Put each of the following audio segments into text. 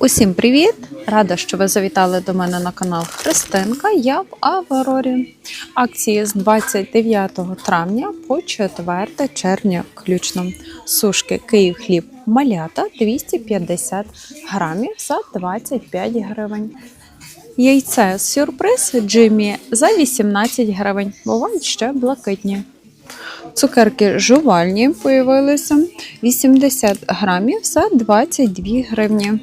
Усім привіт! Рада, що ви завітали до мене на канал Христинка. Я в Аврорі. Акції з 29 травня по 4 червня включно. Сушки Київ хліб малята 250 грамів за 25 гривень. Яйце сюрприз Джиммі за 18 гривень. Бувають ще блакитні. Цукерки жувальні появилися 80 грамів за 22 гривні.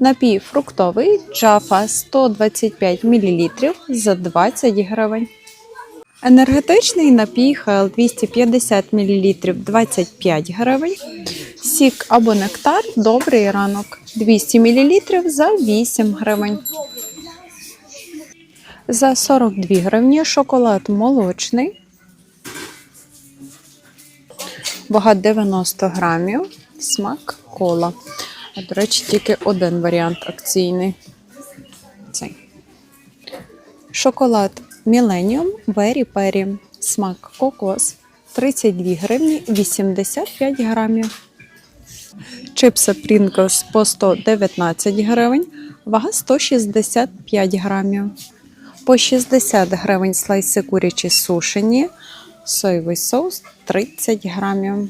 Напій фруктовий джафа 125 мл за 20 гривень. Енергетичний напій Хел 250 мл 25 гривень. Сік або нектар добрий ранок 200 мл за 8 гривень. За 42 гривні шоколад молочний. Вага 90 грамів. Смак кола. А, до речі, тільки один варіант акційний. Цей. Шоколад Millennium Berry Perry. Смак кокос. 32 гривні 85 грамів. Чипси Pringles по 119 гривень. Вага 165 грамів. По 60 гривень слайси курячі сушені. Соєвий соус 30 грамів.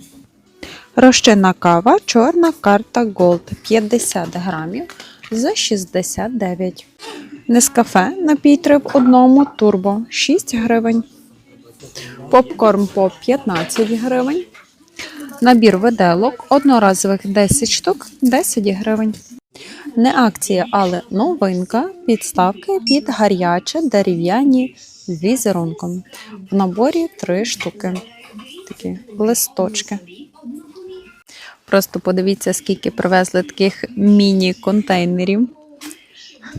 Розчинна кава, чорна карта Gold 50 грамів за 69. Нескафе напій 3 в одному турбо 6 гривень. Попкорн по 15 гривень. Набір виделок одноразових 10 штук 10 гривень. Не акція, але новинка. Підставки під гаряче дерев'яні візерунком. В наборі 3 штуки. Такі листочки. Просто подивіться, скільки привезли таких міні-контейнерів.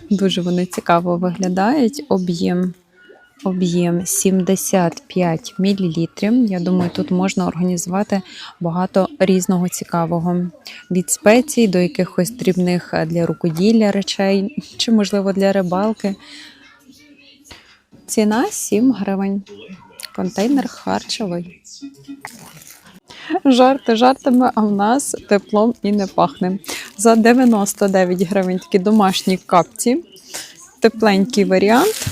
Дуже вони цікаво виглядають. Об'єм об'єм 75 мл. Я думаю, тут можна організувати багато різного цікавого. Від спецій до якихось дрібних для рукоділля речей, чи, можливо, для рибалки. Ціна 7 гривень. Контейнер харчовий. Жарти жартами, а в нас теплом і не пахне. За 99 гривень такі домашні капці. Тепленький варіант.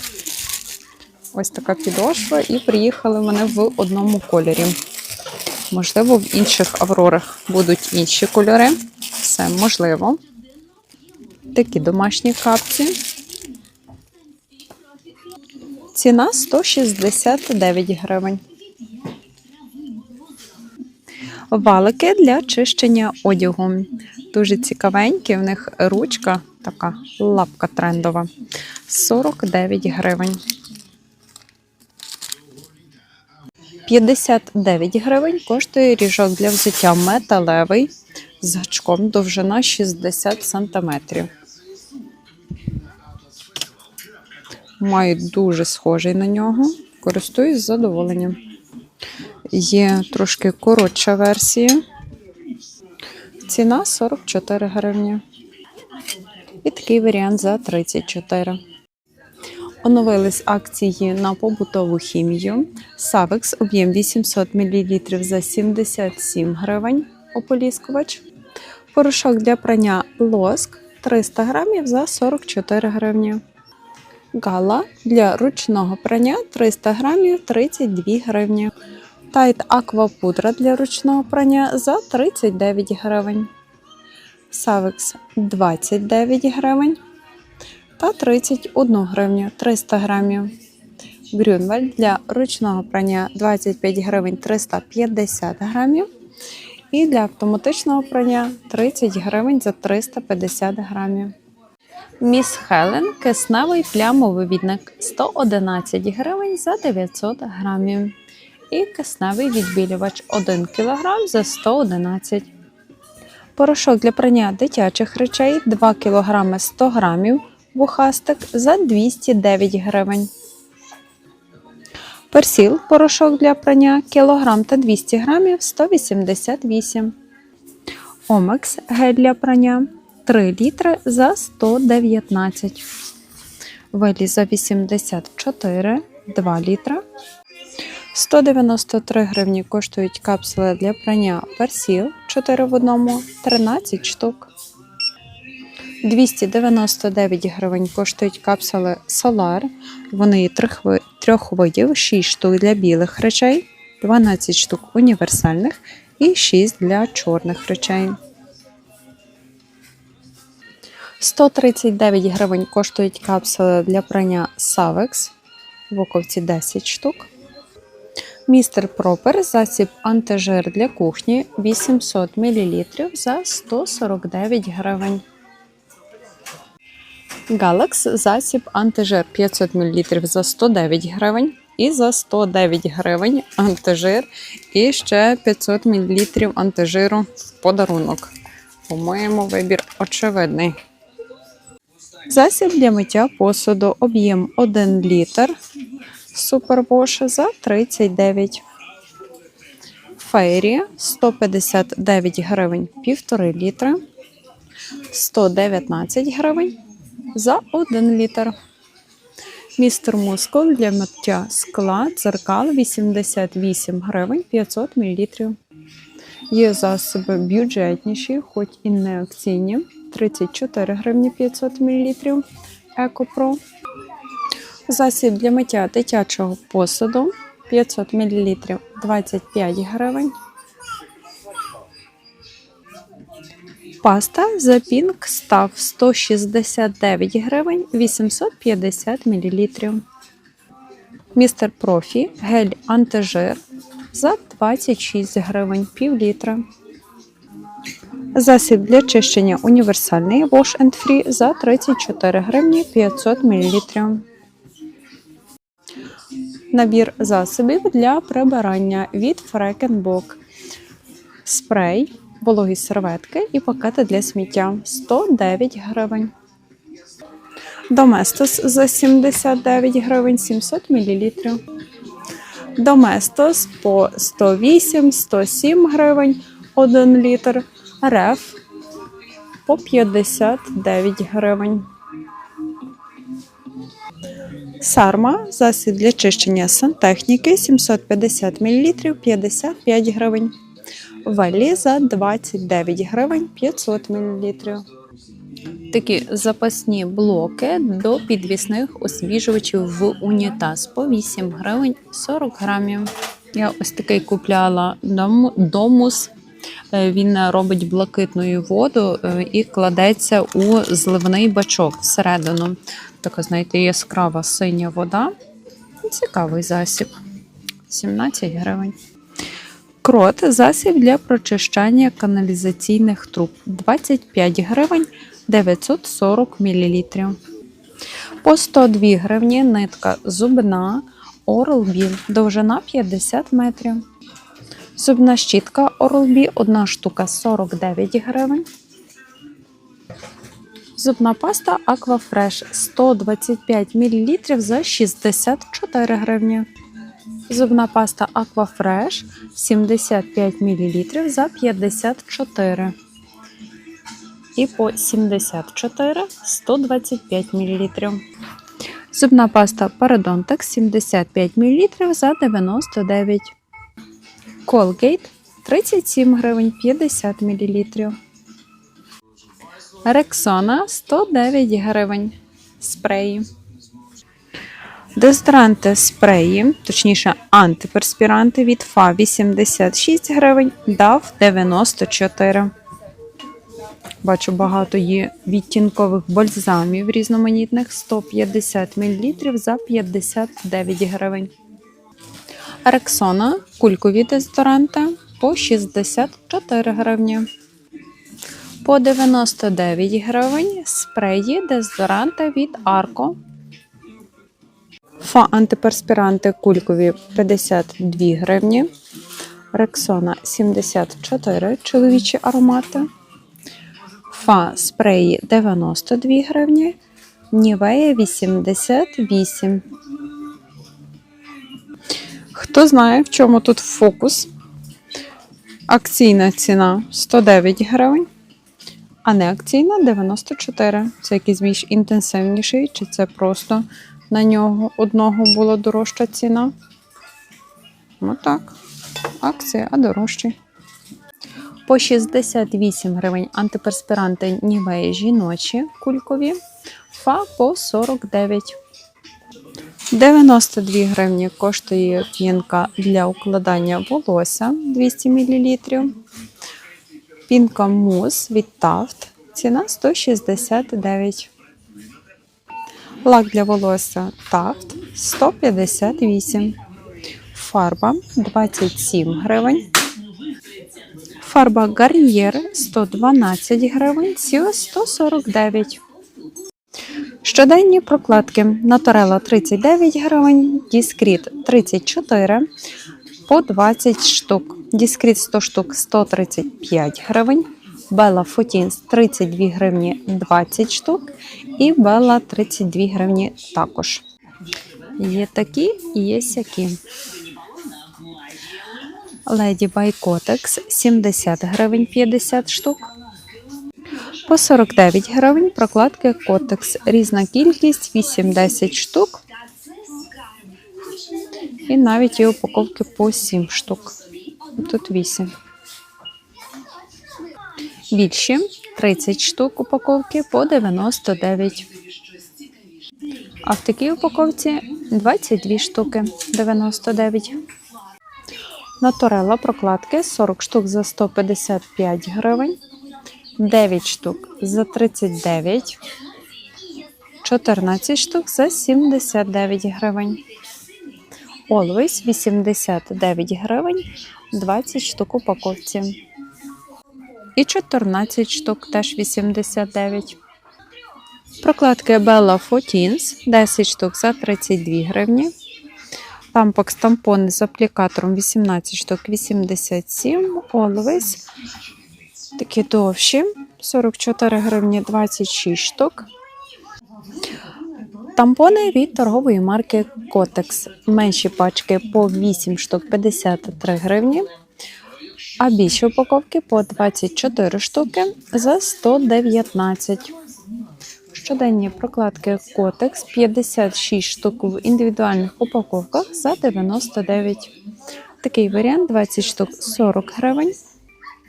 Ось така підошва, і приїхали вони в одному кольорі. Можливо, в інших аврорах будуть інші кольори. Все можливо. Такі домашні капці. Ціна 169 гривень. Валики для чищення одягу. Дуже цікавенькі, в них ручка, така лапка трендова. 49 гривень. 59 гривень коштує ріжок для взуття металевий з гачком довжина 60 см. Маю дуже схожий на нього. Користуюсь задоволенням. Є трошки коротша версія. Ціна 44 гривні. І такий варіант за 34. Оновились акції на побутову хімію. Савекс об'єм 800 мл за 77 гривень. Ополіскувач. Порошок для прання лоск 300 грамів за 44 гривні. Гала для ручного прання 300 грамів 32 гривні. Тайт аквапудра для ручного прання за 39 гривень. Савекс 29 гривень та 31 гривню 300 грамів. Грюнваль для ручного прання 25 гривень 350 грамів. І для автоматичного прання 30 гривень за 350 грамів. Міс Хелен кисневий плямовивідник 111 гривень за 900 грамів. І кисневий відбілювач 1 кг за 111 Порошок для прання дитячих речей 2 кг 100 грамів вухастик за 209 гривень. Персіл порошок для прання кілограм та 200 грамів 188 Омекс гель для прання 3 літри за 119 Веліза 84 2 літра 193 гривні коштують капсули для прання персіл 4 в одному, 13 штук. 299 гривень коштують капсули Solar. Вони трьох, видів, 6 штук для білих речей, 12 штук універсальних і 6 для чорних речей. 139 гривень коштують капсули для прання Savex. В упаковці 10 штук. Містер Пропер засіб антижир для кухні 800 мл за 149 гривень. Galax засіб антижир 500 мл за 109 гривень. І за 109 гривень антижир і ще 500 мл антижиру в подарунок. По-моєму, вибір очевидний. Засіб для миття посуду об'єм 1 літр. Супервош за 39. Фейрі 159 гривень 1,5 літра. 119 гривень за 1 літр. Містер Мускул для миття скла дзеркал 88 гривень 500 мл. Є засоби бюджетніші, хоч і не акційні. 34 гривні 500 мл. Екопро. Засіб для миття дитячого посуду 500 мл 25 гривень. Паста за пінк став 169 гривень 850 мл. Містер Профі гель антижир за 26 гривень пів літра. Засіб для чищення універсальний Wash and Free за 34 гривні 500 мл. Набір засобів для прибирання від Фрекенбок. Спрей, вологі серветки і пакети для сміття 109 гривень. Доместос за 79 гривень 700 мл. Доместос по 108-107 гривень 1 літр. Реф по 59 гривень. Сарма засіб для чищення сантехніки 750 мл 55 гривень. Веллі за 29 гривень 500 мл. Такі запасні блоки до підвісних освіжувачів в унітаз по 8 гривень 40 грамів. Я ось такий купляла домус. Е, Він робить блакитною воду е, і кладеться у зливний бачок всередину. Така, знаєте, яскрава синя вода. Цікавий засіб. 17 гривень. Крот засіб для прочищання каналізаційних труб 25 гривень 940 мл. По 102 гривні нитка зубна Oral-B, довжина 50 метрів. Зубна щітка Oral-B, одна штука 49 гривень. Зубна паста Aquafresh 125 мл за 64 гривні. Зубна паста Aquafresh 75 мл за 54. І по 74 125 мл. Зубна паста Parodontax 75 мл за 99. Colgate 37 гривень 50 мл. Рексона 109 гривень. Спреї. Дезодоранти спреї, точніше антиперспіранти від ФА 86 гривень, DAF 94. Бачу, багато є відтінкових бальзамів різноманітних 150 мл за 59 гривень. Рексона кулькові дезодоранти по 64 гривні. По 99 гривень спреї дезодоранти від Арко. Фа антиперспіранти кулькові 52 гривні. Рексона 74 чоловічі аромати. Фа спреї 92 гривні. Нівея 88. Хто знає, в чому тут фокус? Акційна ціна 109 гривень, а не акційна 94. Це якийсь більш інтенсивніший, чи це просто на нього одного була дорожча ціна? Ну так, акція, а дорожчі. По 68 гривень антиперспіранти Нівеї жіночі кулькові. Фа по 49. 92 гривні коштує пінка для укладання волосся 200 мл. Пінка мус від Taft. Ціна 169. Лак для волосся Taft 158. Фарба 27 гривень. Фарба Гарнієр 112 гривень, Сіо 149. Щоденні прокладки Наторела 39 гривень, Діскріт 34 по 20 штук. Діскріт 100 штук 135 гривень. Бела Фотінс 32 гривні 20 штук. І Бела 32 гривні також. Є такі і є сякі. Леді Байкотекс 70 гривень 50 штук. По 49 гривень прокладки Котекс. Різна кількість 8-10 штук. І навіть є упаковки по 7 штук. Тут 8. Більші 30 штук упаковки по 99. А в такій упаковці 22 штуки 99. Наторела прокладки 40 штук за 155 гривень, 9 штук за 39, 14 штук за 79 гривень. Always 89 гривень, 20 штук упаковці. І 14 штук теж 89. Прокладки Bella Fotins 10 штук за 32 гривні. Тампакс тампони з аплікатором 18 штук 87. Always. Такі довші. 44 гривні 26 штук. Тампони від торгової марки Kotex. Менші пачки по 8 штук 53 гривні. А більші упаковки по 24 штуки за 119. Щоденні прокладки Котекс 56 штук в індивідуальних упаковках за 99. Такий варіант 20 штук 40 гривень.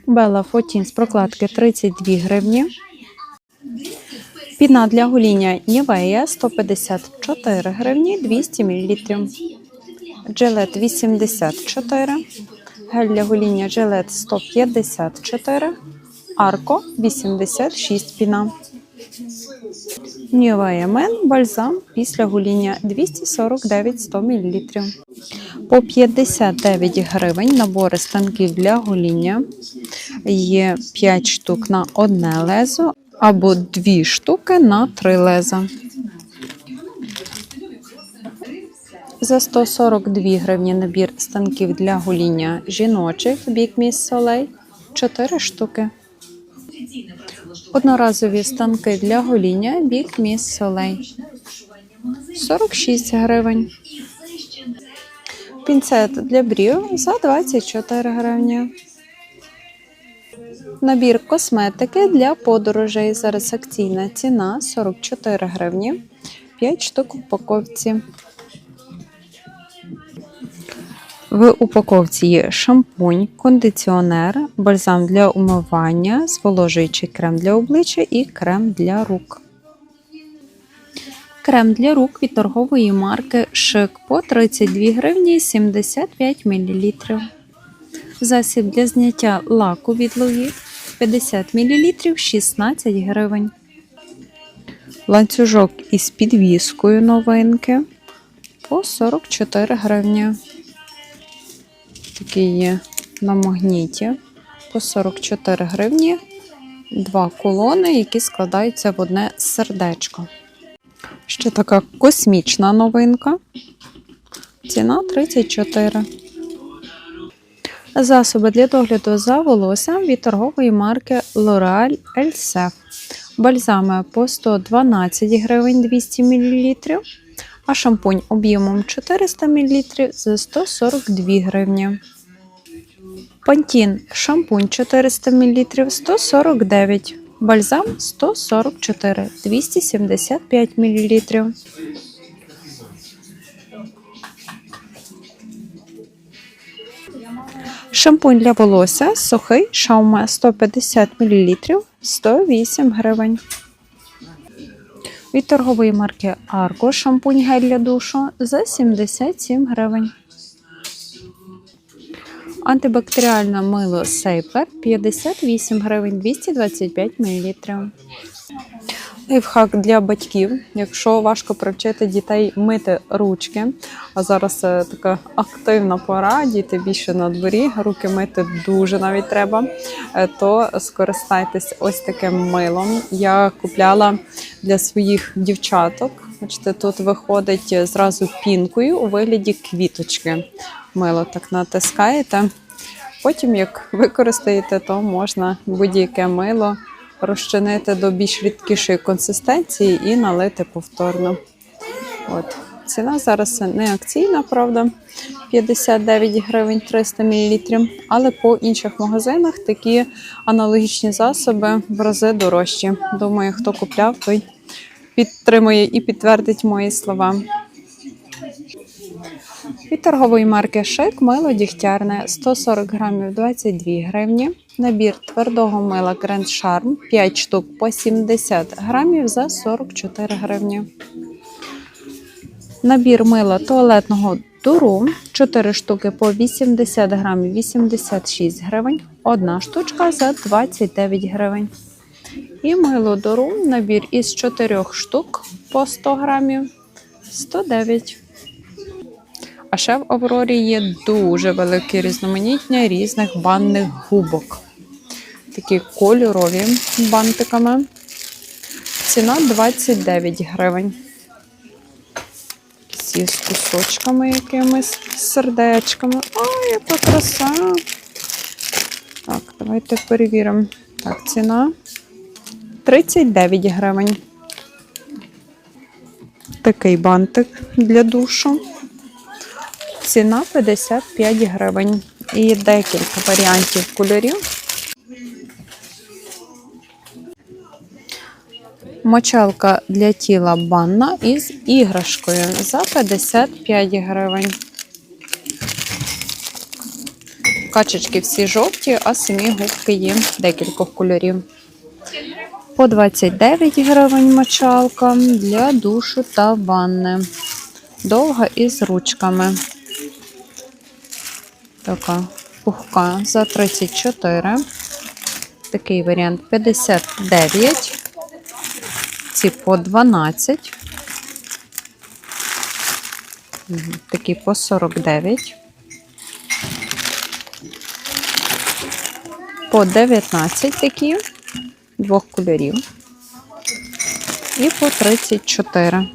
Бела Фотін з прокладки 32 гривні. Піна для гоління Нівея 154 гривні 200 мл. Джилет 84. Гель для гоління Джилет 154. Арко 86 піна. Нівея бальзам після гоління 249 100 мл. По 59 гривень набори станків для гоління. Є 5 штук на одне лезо або 2 штуки на 3 леза. За 142 гривні набір станків для гоління жіночих бік міс солей 4 штуки. Одноразові станки для гоління бік міс солей 46 гривень. Пінцет для брів за 24 гривні. Набір косметики для подорожей. Зараз акційна ціна 44 гривні. 5 штук в упаковці. В упаковці є шампунь, кондиціонер, бальзам для умивання, зволожуючий крем для обличчя і крем для рук. Крем для рук від торгової марки Шик по 32 гривні 75 мл. Засіб для зняття лаку від ловіт 50 мл 16 гривень. Ланцюжок із підвіскою новинки по 44 гривні. Такий є на магніті по 44 гривні. Два колони, які складаються в одне сердечко. Ще така космічна новинка. Ціна 34. Засоби для догляду за волоссям від торгової марки L'Oreal Elsef. Бальзами по 112 гривень 200 мл, а шампунь об'ємом 400 мл за 142 гривні. Пантін шампунь 400 мл 149 Бальзам 144 275 мл. Шампунь для волосся сухий шауме 150 мл 108 гривень. Від торгової марки Арко шампунь гель для душу за 77 гривень. Антибактеріальне мило Сейплер 58 гривень 225 мл. Лайфхак для батьків, якщо важко привчити дітей мити ручки, а зараз е, така активна пора, діти більше на дворі, руки мити дуже навіть треба, е, то скористайтесь ось таким милом. Я купляла для своїх дівчаток. Бачите, тут виходить зразу пінкою у вигляді квіточки. Мило так натискаєте. Потім, як використаєте, то можна будь-яке мило розчинити до більш рідкішої консистенції і налити повторно. От. Ціна зараз не акційна, правда, 59 гривень 300 мл, але по інших магазинах такі аналогічні засоби в рази дорожчі. Думаю, хто купляв, той підтримує і підтвердить мої слова. Від торгової марки Шик мило дігтярне 140 грамів 22 гривні. Набір твердого мила Grand Charm 5 штук по 70 грамів за 44 гривні. Набір мила туалетного дуру 4 штуки по 80 грамів 86 гривень. Одна штучка за 29 гривень. І мило дуру набір із 4 штук по 100 грамів 109 а ще в Аврорі є дуже велике різноманіття різних банних губок. Такі кольорові бантиками. Ціна 29 гривень. Всі з кусочками якимись, сердечками. Ой, яка краса! Так, давайте перевіримо. Так, ціна 39 гривень. Такий бантик для душу. Ціна 55 гривень. І декілька варіантів кольорів. Мочалка для тіла банна із іграшкою за 55 гривень. Качечки всі жовті, а самі губки є декількох кольорів. По 29 гривень мочалка для душу та ванни. Довга із ручками. Така пухка за 34. Такий варіант 59. Ці по 12. Такі по 49. По 19 такі двох кольорів. І по 34.